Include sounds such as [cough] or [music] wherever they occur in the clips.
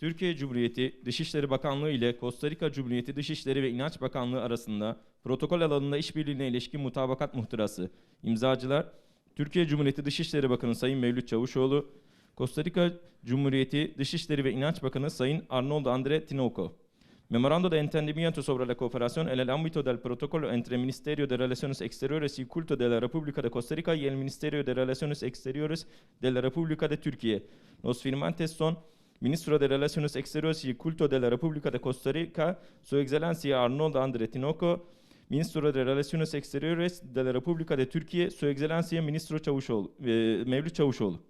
Türkiye Cumhuriyeti Dışişleri Bakanlığı ile Costa Rica Cumhuriyeti Dışişleri ve İnanç Bakanlığı arasında protokol alanında işbirliğine ilişkin mutabakat muhtırası. İmzacılar Türkiye Cumhuriyeti Dışişleri Bakanı Sayın Mevlüt Çavuşoğlu, Costa Rica Cumhuriyeti Dışişleri ve İnanç Bakanı Sayın Arnoldo André Tinoco. Memorando de entendimiento sobre la cooperación en el ámbito del protocolo entre el Ministerio de Relaciones Exteriores y Culto de la República de Costa Rica y el Ministerio de Relaciones Exteriores de la República de Türkiye. Los firmantes son Ministro de Relaciones Exteriores y Culto de la República de Costa Rica, Su Excelencia Arnoldo André Tinoco, Ministro de Relaciones Exteriores de la República de Türkiye, Su Excelencia Ministro Çavuşoğlu, e, Mevlüt Çavuşoğlu.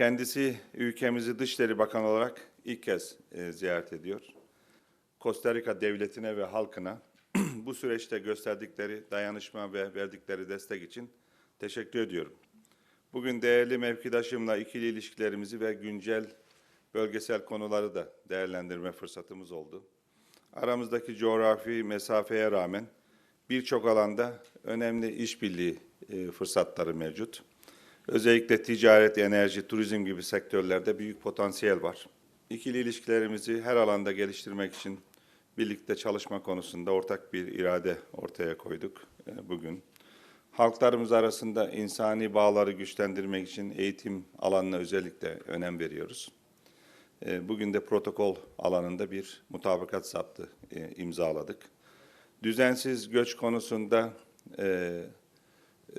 Kendisi ülkemizi Dışişleri Bakanı olarak ilk kez e, ziyaret ediyor. Costa Rica devletine ve halkına [clears throat] bu süreçte gösterdikleri dayanışma ve verdikleri destek için teşekkür ediyorum. Bugün değerli mevkidaşımla ikili ilişkilerimizi ve güncel bölgesel konuları da değerlendirme fırsatımız oldu. Aramızdaki coğrafi mesafeye rağmen birçok alanda önemli işbirliği e, fırsatları mevcut. Özellikle ticaret, enerji, turizm gibi sektörlerde büyük potansiyel var. İkili ilişkilerimizi her alanda geliştirmek için birlikte çalışma konusunda ortak bir irade ortaya koyduk e, bugün. Halklarımız arasında insani bağları güçlendirmek için eğitim alanına özellikle önem veriyoruz. E, Bugün de protokol alanında bir mutabakat zaptı e, imzaladık. Düzensiz göç konusunda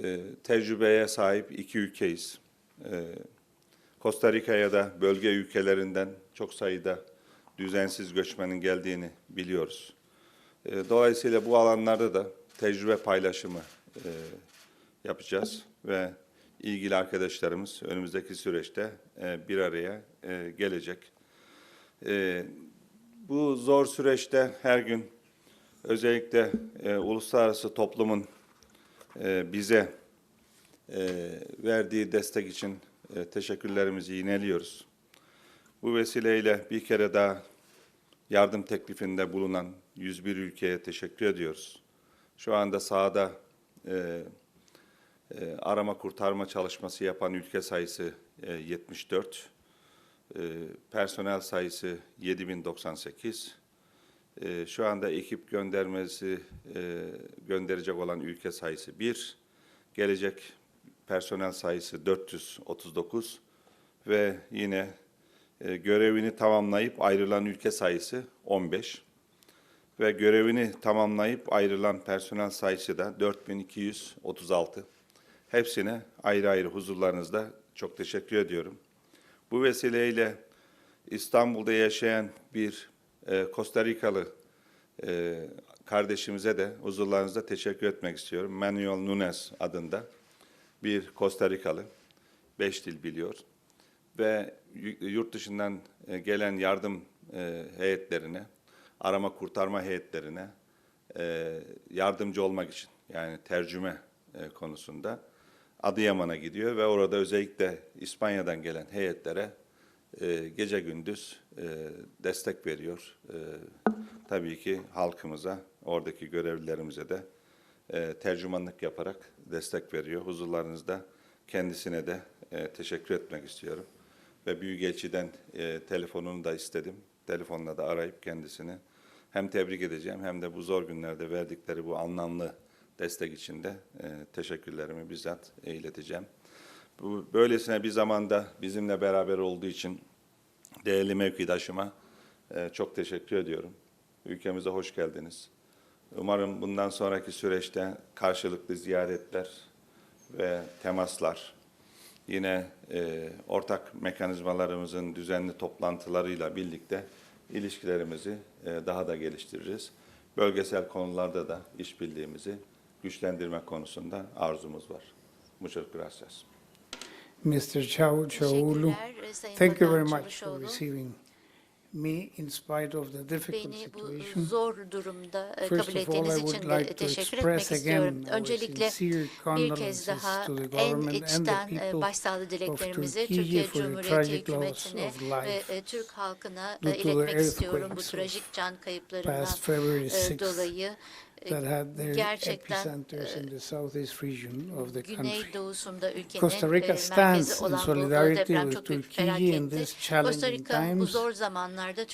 e, tecrübeye sahip iki ülkeyiz. E, Costa Rica'ya da bölge ülkelerinden çok sayıda düzensiz göçmenin geldiğini biliyoruz. E, dolayısıyla bu alanlarda da tecrübe paylaşımı e, yapacağız ve ilgili arkadaşlarımız önümüzdeki süreçte e, bir araya gelecek. Bu zor süreçte her gün özellikle uluslararası toplumun e, bize e, verdiği destek için e, teşekkürlerimizi yineliyoruz. Bu vesileyle bir kere daha yardım teklifinde bulunan 101 ülkeye teşekkür ediyoruz. Şu anda sahada e, arama kurtarma çalışması yapan ülke sayısı e, 74, e, personel sayısı 7098, e, şu anda ekip göndermesi e, gönderecek olan ülke sayısı 1, gelecek personel sayısı 439 ve yine e, görevini tamamlayıp ayrılan ülke sayısı 15 ve görevini tamamlayıp ayrılan personel sayısı da 4236. Hepsine ayrı ayrı huzurlarınızda çok teşekkür ediyorum. Bu vesileyle İstanbul'da yaşayan bir e, Costa Rikalı e, kardeşimize de huzurlarınızda teşekkür etmek istiyorum. Manuel Nunes adında bir Costa Rikalı, beş dil biliyor ve yurt dışından e, gelen yardım e, heyetlerine, arama kurtarma heyetlerine e, yardımcı olmak için yani tercüme e, konusunda Adıyaman'a gidiyor ve orada özellikle İspanya'dan gelen heyetlere e, gece gündüz e, destek veriyor. E, tabii ki halkımıza, oradaki görevlilerimize de e, tercümanlık yaparak destek veriyor. Huzurlarınızda kendisine de e, teşekkür etmek istiyorum. Ve Büyükelçiden e, telefonunu da istedim. Telefonla da arayıp kendisini hem tebrik edeceğim hem de bu zor günlerde verdikleri bu anlamlı destek için de e, teşekkürlerimi bizzat ileteceğim. Bu böylesine bir zamanda bizimle beraber olduğu için değerli mevkidaşıma e, çok teşekkür ediyorum. Ülkemize hoş geldiniz. Umarım bundan sonraki süreçte karşılıklı ziyaretler ve temaslar, yine e, ortak mekanizmalarımızın düzenli toplantılarıyla birlikte ilişkilerimizi e, daha da geliştiririz. Bölgesel konularda da işbirliğimizi güçlendirme konusunda arzumuz var. Muchas gracias. Mr. Chao Sayın Thank you very much for receiving me in spite of the difficult Beni bu situation. zor durumda e, First kabul of all, ettiğiniz I için would de like to teşekkür express etmek istiyorum. Öncelikle sincere bir kez condolences daha to the en government and the içten e, people başsağlığı dileklerimizi Turkey Türkiye for the Cumhuriyeti tragic loss hükümetine ve e, Türk halkına due to the iletmek istiyorum bu trajik can kayıplarından past February 6th dolayı. E, that had their gerçekten, epicenters in the southeast region of the country. Güneydoğusunda ülkenin Costa Rica e, merkezi stands in solidarity with Turkey in these challenging Rica times,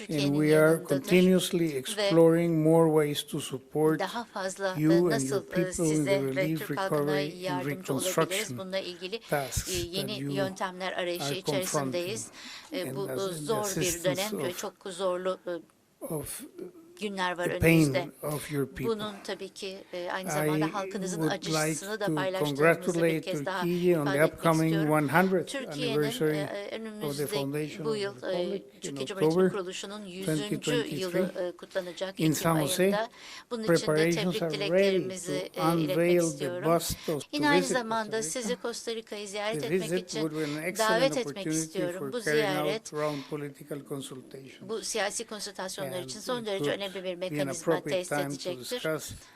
and we are continuously exploring more ways to support e, you and your people e, in the relief, recovery, and reconstruction tasks e, that you are. E, and as e, in the assistance of- e, of günler var önümüzde. Bunun tabii ki e, aynı I zamanda halkınızın would acısını like da paylaştığımızı bir kez daha ifade etmek istiyorum. 100th Türkiye'nin e, of the önümüzde foundation bu yıl e, Türkiye Cumhuriyeti'nin October kuruluşunun 100. 2023. yılı e, kutlanacak Ekim San Jose, ayında. Bunun için de tebrik dileklerimizi e, iletmek istiyorum. Yine aynı zamanda sizi Costa Rica'yı ziyaret etmek için davet etmek istiyorum. Bu ziyaret bu siyasi konsültasyonlar için son derece would önemli bir mekanizma to edecektir.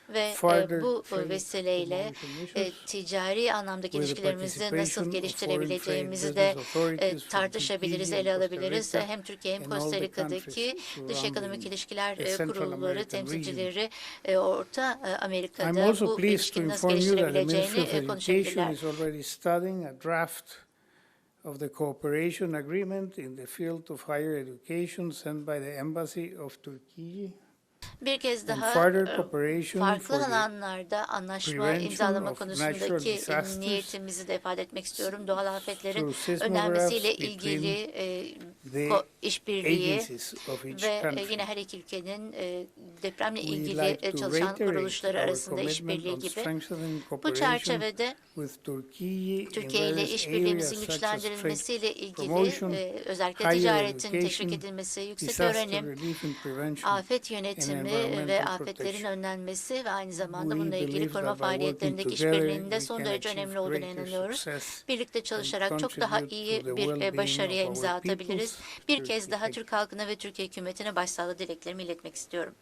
Ve e, bu trade vesileyle e, ticari anlamdaki ilişkilerimizi nasıl geliştirebileceğimizi de e, tartışabiliriz, ele alabiliriz. Hem Türkiye hem Costa Rica'daki dış ekonomik ilişkiler e, kurulları, temsilcileri e, Orta e, Amerika'da bu ilişkinin nasıl geliştirebileceğini e, konuşabilirler. Of the cooperation agreement in the field of higher education sent by the Embassy of Turkey Bir kez daha cooperation farklı alanlarda anlaşma imzalama konusundaki disasters niyetimizi de ifade etmek istiyorum. Doğal afetlerin önlenmesiyle ilgili ko- işbirliği ve yine her iki ülkenin depremle ilgili çalışan kuruluşları arasında işbirliği gibi. Bu çerçevede Türkiye ile işbirliğimizin güçlendirilmesiyle ilgili özellikle ticaretin teşvik edilmesi, yüksek öğrenim, afet yönetimi environmental ve afetlerin önlenmesi ve aynı zamanda bununla ilgili koruma faaliyetlerindeki işbirliğinin de son derece önemli olduğuna inanıyoruz. Birlikte çalışarak çok daha iyi bir başarıya imza atabiliriz. Bir kez daha Türk halkına ve Türkiye hükümetine başsağlığı dileklerimi iletmek istiyorum.